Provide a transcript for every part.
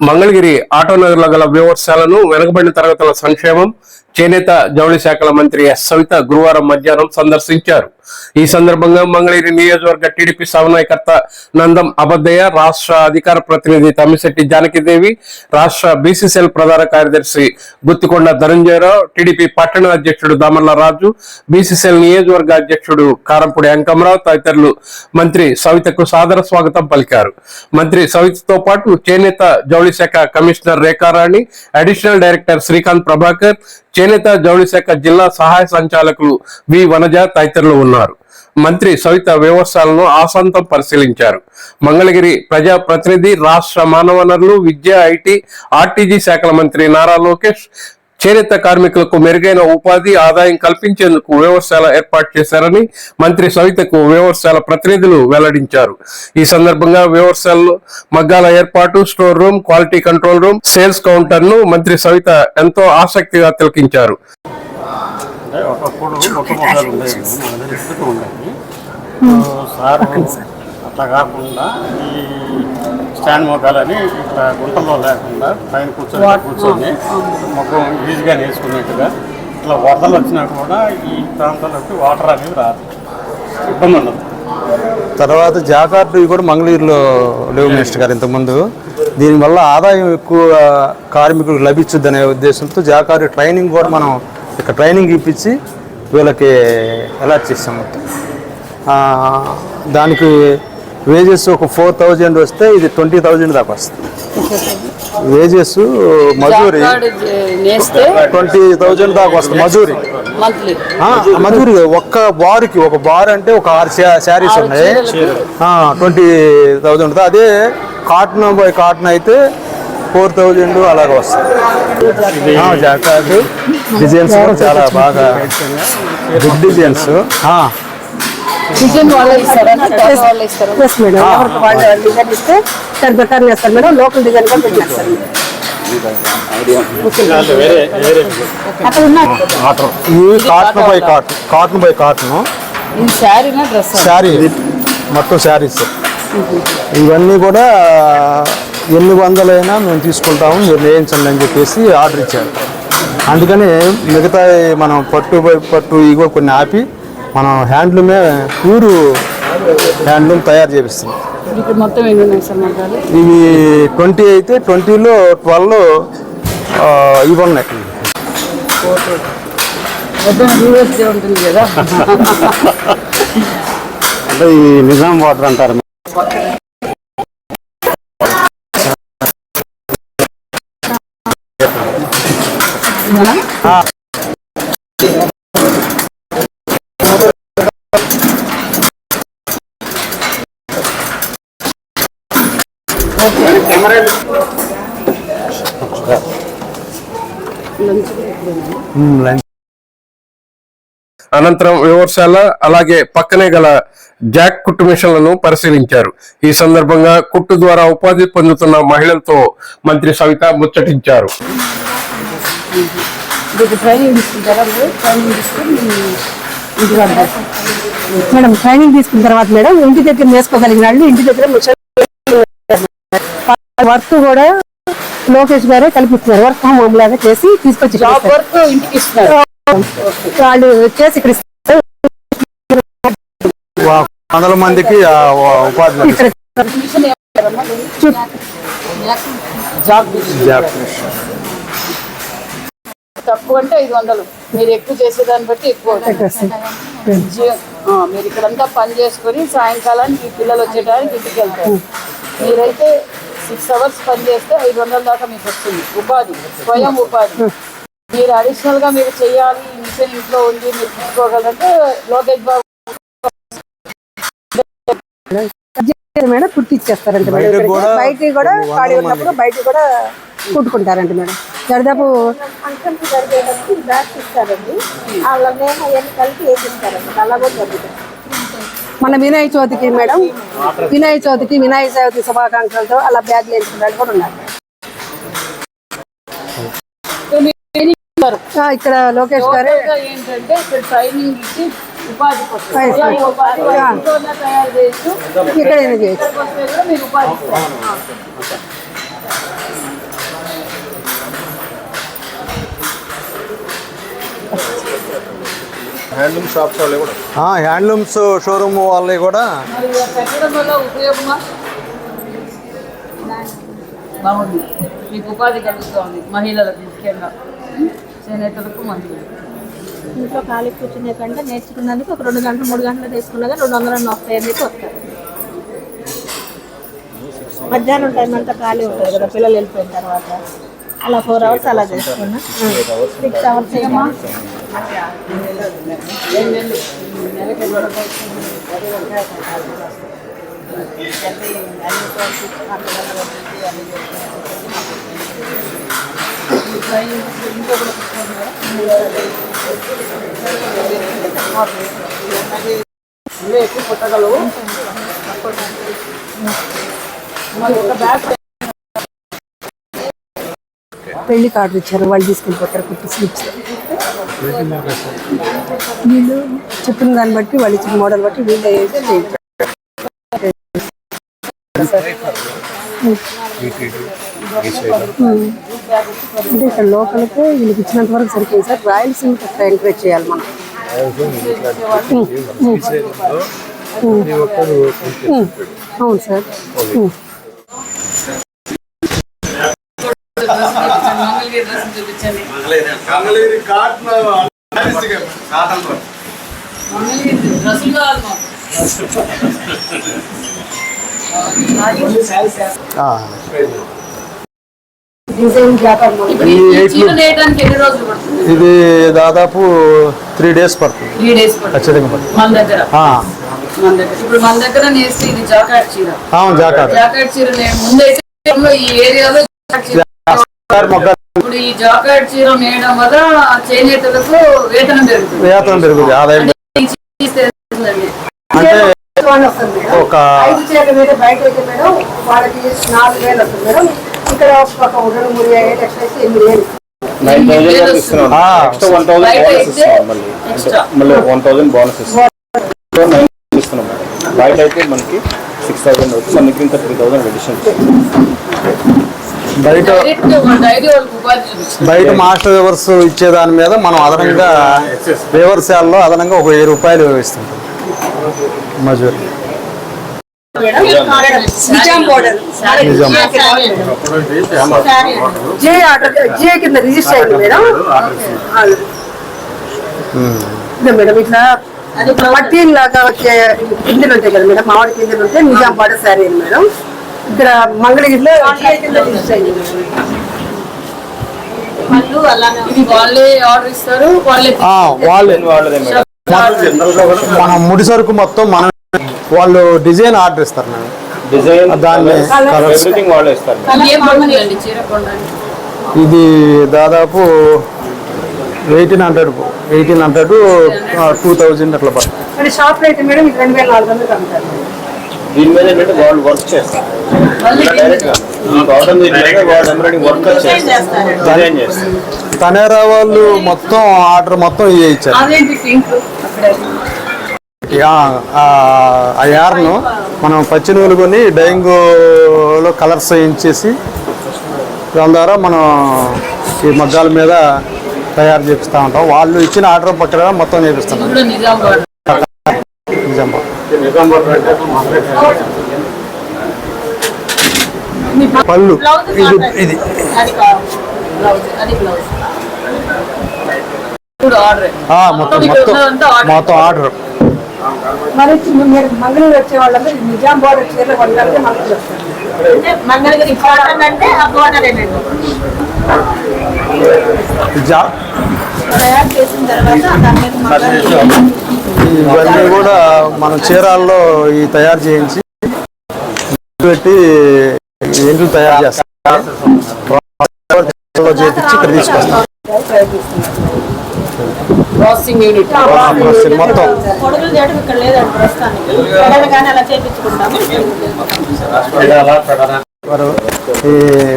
మంగళగిరి ఆటోనగర్లో గల వ్యవస్థలను వెనుకబడిన తరగతుల సంక్షేమం చేనేత జౌళి శాఖల మంత్రి ఎస్ సవిత గురువారం మధ్యాహ్నం సందర్శించారు. ఈ సందర్భంగా మంగళగిరి నియోజకవర్గ టీడీపీ సమన్వయకర్త నందం అబద్దయ్య రాష్ట్ర అధికార ప్రతినిధి తమ్మిశెట్టి జానకిదేవి రాష్ట్ర బీసీసీఎల్ ప్రధాన కార్యదర్శి గుత్తికొండ ధనంజయరావు టీడీపీ పట్టణ అధ్యక్షుడు దామర్ల రాజు బీసీసీఎల్ నియోజకవర్గ అధ్యక్షుడు కారంపూడి అంకమరావు తదితరులు మంత్రి సవితకు సాదర స్వాగతం పలికారు. మంత్రి సవితతో పాటు చేనేత జౌళి శాఖ commissioner Rekharani additional director Srikanth Prabhakar చేనేత జౌళి శాఖ జిల్లా సహాయ సంచాలకులు వి. వనజ తదితరులు ఉన్నారు. మంత్రి సవిత వ్యవస్థలను ఆసంతం పరిశీలించారు. మంగళగిరి ప్రజా ప్రతినిధి రాష్ట్ర మానవ వనరులు విద్య ఐటీ ఆర్టీజీ శాఖల మంత్రి నారా లోకేష్ చేనేత కార్మికులకు మెరుగైన ఉపాధి ఆదాయం కల్పించేందుకు వ్యవస్థల ఏర్పాటు చేశారని మంత్రి సవితకు వ్యవస్థల ప్రతినిధులు వెల్లడించారు. ఈ సందర్భంగా వ్యవస్థల్లో మగ్గాల ఏర్పాటు store room quality control room sales కౌంటర్ను మంత్రి సవిత ఎంతో ఆసక్తిగా తిలకించారు. సార్. అట్లా కాకుండా ఈ స్టాండ్ మొగ్గాలని ఇట్లా గుంటల్లో లేకుండా పైన కూర్చొని కూర్చొని మొగ్గం ఈజీగా నేర్చుకునేట్టుగా ఇట్లా వరదలు వచ్చినా కూడా ఈ ప్రాంతంలోకి వాటర్ అనేది రాదు. ఇబ్బంది ఉండదు. తర్వాత జాకార్డు కూడా మంగళూరులో లేవు మినిస్టర్ గారు ఇంతకుముందు. దీనివల్ల ఆదాయం ఎక్కువ కార్మికులకు లభించుద్దనే ఉద్దేశంతో జాకారు ట్రైనింగ్ కూడా మనం ఇక్కడ ట్రైనింగ్ ఇప్పించి వీళ్ళకి మొత్తం. ఆ, దానికి వేజెస్ ఒక ఫోర్ థౌజండ్ వస్తే ఇది ట్వంటీ థౌజండ్ దాకా వస్తుంది. వేజెస్ మజూరి ట్వంటీ థౌజండ్ దాకా వస్తుంది మజూరి. మంత్లీ. ఆ, మధురి ఒక్క బారుకి ఒక బార్ అంటే ఒక ఆరు శారీస్ ఉన్నాయి. ట్వంటీ థౌజండ్ అదే కాటన్ బై కాటన్ అయితే ఫోర్ థౌజండ్ అలాగ వస్తుంది. డిజైన్స్ చాలా బాగా. గుడ్ డిజైన్స్ డిజైన్ వాళ్ళే ఇస్తారా. క్లాత్ వాళ్ళే ఇస్తారా. ఎస్ మేడం ఎవరికి వాళ్ళు డిజైన్ ఇస్తే దాని ప్రకారం వేస్తారు మేడం లోకల్ డిజైన్ కూడా అక్కడ cotton by cotton cotton by cotton ఇది శారీనా డ్రెస్ శారీ. మొత్తం శారీస్ ఇవన్నీ కూడా ఎన్ని వందలైనా మేము తీసుకుంటాము మీరు వేయించండి అని చెప్పేసి ఆర్డర్ ఇచ్చారు. అందుకని మిగతా మనం పట్టు బై పట్టు ఇగో కొన్ని ఆపి మనం హ్యాండ్లూమే ప్యూర్ హ్యాండ్లూమ్ తయారు చేపిస్తున్నాం. ఇక్కడ మొత్తం ఎన్ని ఉన్నాయి సార్ మగ్గాలు ఇవి ట్వంటీ అయితే ట్వంటీలో ట్వెల్వ్ ఇవి ఉన్నాయి. ఉంటుంది కదా? అంటే ఈ నిజాం వాటర్ అంటారు. అనంతరం వివర్శాల అలాగే పక్కనే గల జాక్ కుట్టు మిషన్లను పరిశీలించారు. ఈ సందర్భంగా కుట్టు ద్వారా ఉపాధి పొందుతున్న మహిళలతో మంత్రి సవిత ముచ్చటించారు. మేడం ట్రైనింగ్ తీసుకున్న తర్వాత మేడం ఇంటి దగ్గర నేర్చుకోగలిగిన వాళ్ళు ఇంటి దగ్గర వర్క్ కూడా లోకేష్ గారే కల్పిస్తున్నారు. వర్క్ ఫ్రమ్ హోమ్ లాగా చేసి తీసుకొచ్చి జాబ్ ఇస్తారు. వర్క్ ఇంటికి ఇస్తున్నారు. వాళ్ళు చేసి ఇక్కడ. వందల మందికి ఉపాధి. తక్కువ అంటే ఐదు వందలు. మీరు ఎక్కువ చేసేదాన్ని బట్టి ఎక్కువ అవుతుంది. జీ- ఆ, మీరు ఇక్కడంతా పని చేసుకొని సాయంకాలానికి ఈ పిల్లలు వచ్చేటానికి ఇంటికి వెళ్తారు. మీరైతే సిక్స్ అవర్స్ పని చేస్తే ఐదు వందల దాకా మీకు వస్తుంది. ఉపాధి స్వయం ఉపాధి. మీరు అడిషనల్గా మీరు చేయాలి మిషన్ ఇంట్లో ఉంది మీరు తీసుకోగలంటే లోకేష్ బాబు మేడం కుట్టి ఇచ్చేస్తారంట మేడం. బయటకు ఇక్కడికి. కూడా ఖాళీ వందల ఉన్నప్పుడు బయటికి కూడా కుట్టుకుంటారంట మేడం. దాదాపు బ్యాగ్స్ ఇస్తారండి. వాళ్ళ నేమ్ అవన్నీ కలిపి వేసిస్తారండి అలా కూడా జరుగుతుంది. మన వినాయక చవితికి మేడం వినాయక చవితికి వినాయక చవితి శుభాకాంక్షలతో అలా బ్యాగ్ వేసుకున్నాడు కూడా ఉన్నారు. ఇక్కడ లోకేష్ గారు. ఏంటంటే ఇక్కడ హ్యాండ్లూమ్ షాప్స్ వాళ్ళే కూడా. ఆ, హ్యాండ్లూమ్స్ షోరూమ్ వాళ్ళవి కూడా. బాగుంది. మీకు ఉపాధి కలుగుతోంది. మహిళలకు ముఖ్యంగా. చేనేతలకు మహిళలకు ఇంట్లో ఖాళీ కూర్చునే కంటే నేర్చుకున్నందుకు ఒక రెండు గంటలు మూడు గంటలు తీసుకున్నా కానీ రెండు వందల నలభై ఐదు వస్తారు. మధ్యాహ్నం టైం అంతా ఖాళీ ఉంటుంది కదా పిల్లలు వెళ్ళిపోయిన తర్వాత. అలా ఫోర్ అవర్స్ అలా చేసుకున్నా. సిక్స్ అవర్స్ నువ్వే ఎక్కువ పుట్టగలవు మరి ఒక బ్యాగ్ పెళ్ళి కార్డు ఇచ్చారు వాళ్ళు తీసుకెళ్ళిపోతారు కుట్టి స్లిప్స్. వీళ్ళు చెప్పిన దాన్ని బట్టి వాళ్ళు ఇచ్చిన మోడల్ బట్టి వీళ్ళు అయితే. అంటే ఇక్కడ లోకల్కి వీళ్ళకి ఇచ్చినంత వరకు సరిపోయింది సార్. రాయలసీమకి అక్కడ ఎంకరేజ్ చేయాలి మనం. అవును సార్. డ్రెస్ చూపించండి. డ్రెస్సులు కావాలి మాకు. ఇది దాదాపు త్రీ డేస్ పడుతుంది. ఖచ్చితంగా ఇప్పుడు మన దగ్గర నేస్తే ఇది జాకాట్ చీర. అవును జాకాట్ చీర ముందైతే ఈ ఏరియాలో మొగ్గ ఇప్పుడు ఈ జాకాట్ చీర నేయడం వల్ల చేనేతలకు వేతనం పెరుగుతుంది. వేతనం పెరుగుతుంది ఆదాయం. అంటే ఒక ఐదు చీరల మీద బయట అయితే మేడం వాళ్ళకి నాలుగు వేలు వస్తుంది మేడం. ఇక్కడ ఒక రెండు మూడు ఎక్స్ట్రా అయితే ఎనిమిది వేలు. బయట అయితే మనకి సిక్స్ థౌసండ్ అవుతుంది మనకి ఇంకా త్రీ థౌసండ్ అడిషన్ బయట బయట మాస్టర్ వివర్స్ ఇచ్చే దాని మీద మనం అదనంగా వ్యవసాయాల్లో అదనంగా ఒక వెయ్యి రూపాయలు ఇస్తుంటాం మజూరి. నిజాం. బోర్డర్ నిజాం. జే ఆర్డర్ జే కింద రిజిస్టర్ అయింది మేడం. అది. ఇదే మేడం ఇట్లా పట్టీ లాగా వచ్చే కిందలు ఉంటాయి కదా మేడం మామిడి కిందలు ఉంటే నిజాం బార్డర్ శారీ మేడం. ఇక్కడ మంగళగిరిలో జే కింద రిజిస్టర్ అయింది వాళ్ళు అలానే ఇది వాళ్ళే ఆర్డర్ ఇస్తారు వాళ్ళే ఆ, వాళ్ళే. వాళ్ళదే మేడం. మన ముడి సరుకు మొత్తం మనం వాళ్ళు డిజైన్ ఆర్డర్ ఇస్తారు మేడం. డిజైన్ దాన్ని ఇది దాదాపు eighteen hundred eighteen hundred two thousand అట్లా పడుతుంది. షాప్ అయితే మేడం రెండు వేల నాలుగు వందలు దీని మీద ఏంటంటే వాళ్ళు వర్క్ చేస్తారు. తనేరా వాళ్ళు మొత్తం ఆర్డర్ మొత్తం ఇచ్చారు. అదేంటి పింక్ అక్కడ? ఆ- యార్ను మనం పచ్చి నూలు కొని డైంగోలో కలర్స్ వేయించేసి దాని ద్వారా మనం ఈ మగ్గాల మీద తయారు చేపిస్తూ ఉంటాం. వాళ్ళు ఇచ్చిన ఆర్డర్ ప్రకారం మొత్తం చేపిస్తున్నాం కూడా నిజాం బార్డర్ నిజామా పళ్ళు. ఇది ఇది. అది కావాలి బ్లౌజ్ అది బ్లౌజ్. ఇప్పుడు ఆర్డర్. ఆ, మొత్తం మొత్తం మొత్తం. ఆర్డర్. మరి మీరు మంగళగిరి వచ్చే వాళ్ళందరూ ఈ నిజాం బార్డర్ చీరలు కొనడానికి మంగళగిరి వస్తారు. మంగళగిరి అంటే తయారు చేసిన తర్వాత ఇవన్నీ కూడా మనం చీరాల్లో ఈ తయారు చేయించి పెట్టి ఎండ్లు తయారు చేస్తాం. చేపించి ఇక్కడ తీసుకొస్తాం. ప్రాసెసింగ్ యూనిట్ మొత్తం. పొడుగులు చేయడం ఇక్కడ లేదండి ప్రస్తుతానికి. ఎక్కడైనా కానీ అలా చేయించుకుంటాము వారు ఈ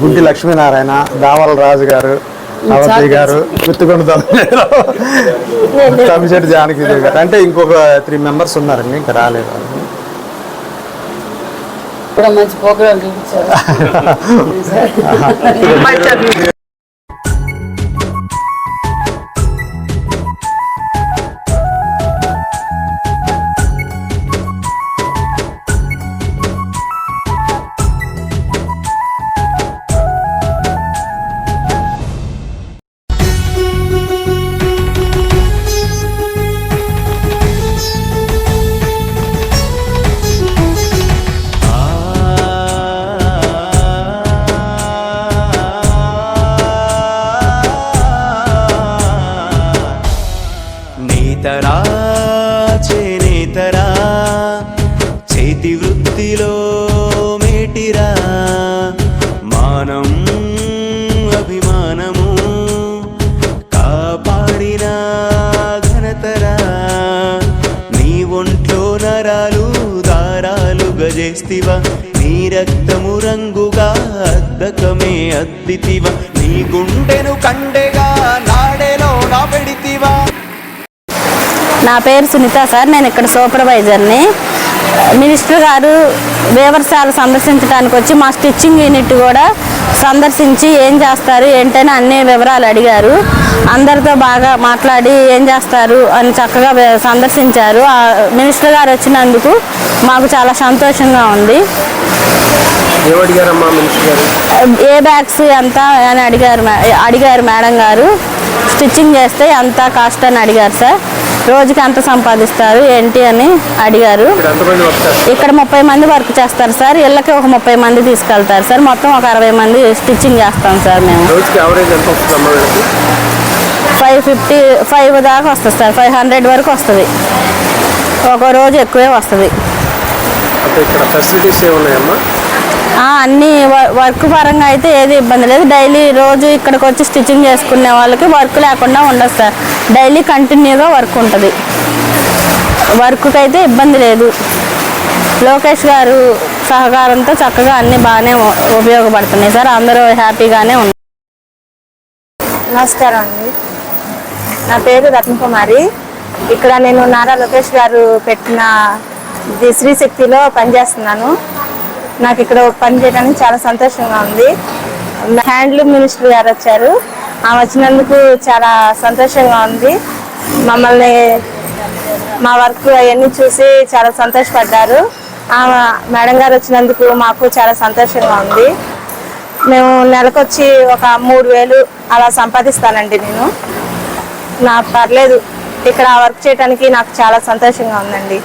గుడ్డి లక్ష్మీనారాయణ దావల రాజు గారు అవతి గారు గుర్తుకొండ తమిశెట్టి జానకి గారు. అంటే ఇంకొక త్రీ మెంబర్స్ ఉన్నారండి ఇంకా రాలేదు. మంచి ప్రోగ్రామ్ చూపించారు ఒంట్లో నరాలు దారాలు గజేస్తివా? నీ రక్తము రంగుగా అద్దకమే అద్దితివా? నీ గుండెను కండెగా నాడేలో నా పెడితివా నా పేరు సునీత సార్ నేను ఇక్కడ సూపర్వైజర్ని. మినిస్టర్ గారు వేవర్శాల సందర్శించడానికి వచ్చి మా స్టిచ్చింగ్ యూనిట్ కూడా సందర్శించి ఏం చేస్తారు ఏంటని అన్ని వివరాలు అడిగారు. అందరితో బాగా మాట్లాడి ఏం చేస్తారు అని చక్కగా సందర్శించారు. మినిస్టర్ గారు వచ్చినందుకు మాకు చాలా సంతోషంగా ఉంది. ఏ బ్యాగ్స్ ఎంత అని అడిగారు అడిగారు మేడం గారు. స్టిచ్చింగ్ చేస్తే ఎంత కాస్ట్ అని అడిగారు సార్. రోజుకి ఎంత సంపాదిస్తారు ఏంటి అని అడిగారు. ఇక్కడ ముప్పై మంది వర్క్ చేస్తారు సార్. ఇళ్ళకి ఒక ముప్పై మంది తీసుకెళ్తారు సార్. మొత్తం ఒక అరవై మంది స్టిచ్చింగ్ చేస్తాం సార్ మేము. ఫైవ్ ఫిఫ్టీ ఫైవ్ దాకా వస్తుంది సార్. ఫైవ్ హండ్రెడ్ వరకు వస్తుంది. ఒక రోజు ఎక్కువే వస్తుంది. అన్ని వర్క్ పరంగా అయితే ఏది ఇబ్బంది లేదు. డైలీ రోజు ఇక్కడికి వచ్చి స్టిచ్చింగ్ చేసుకునే వాళ్ళకి వర్క్ లేకుండా ఉండదు సార్. డైలీ కంటిన్యూగా వర్క్ ఉంటుంది. వర్క్కి అయితే ఇబ్బంది లేదు. లోకేష్ గారు సహకారంతో చక్కగా అన్ని బాగానే ఉపయోగపడుతున్నాయి. సార్ అందరూ హ్యాపీగానే ఉన్నారు. నమస్కారం అండి. నా పేరు రత్నకుమారి ఇక్కడ నేను నారా లోకేష్ గారు పెట్టిన ఇది శ్రీశక్తిలో పనిచేస్తున్నాను. నాకు ఇక్కడ పని చేయడానికి చాలా సంతోషంగా ఉంది. హ్యాండ్లూమ్ మినిస్టర్ గారు వచ్చారు. ఆమె వచ్చినందుకు చాలా సంతోషంగా ఉంది. మమ్మల్ని మా వర్క్ అవన్నీ చూసి చాలా సంతోషపడ్డారు. ఆమె మేడం గారు వచ్చినందుకు మాకు చాలా సంతోషంగా ఉంది. మేము నెలకొచ్చి ఒక మూడు వేలు అలా సంపాదిస్తానండి నేను. నా పర్లేదు ఇక్కడ వర్క్ చేయడానికి నాకు చాలా సంతోషంగా ఉందండి.